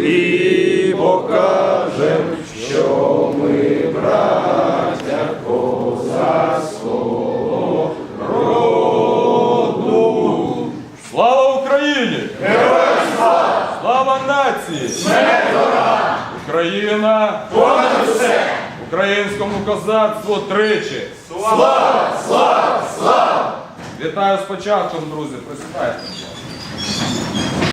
і покажем, що ми браття козацького роду. Слава Україні! Героям слава! Слава нації! Смерть Україна! Понад усе! Українському козацтву тричі! Слава! Слава! Вітаю з початком, друзі! Присідайте.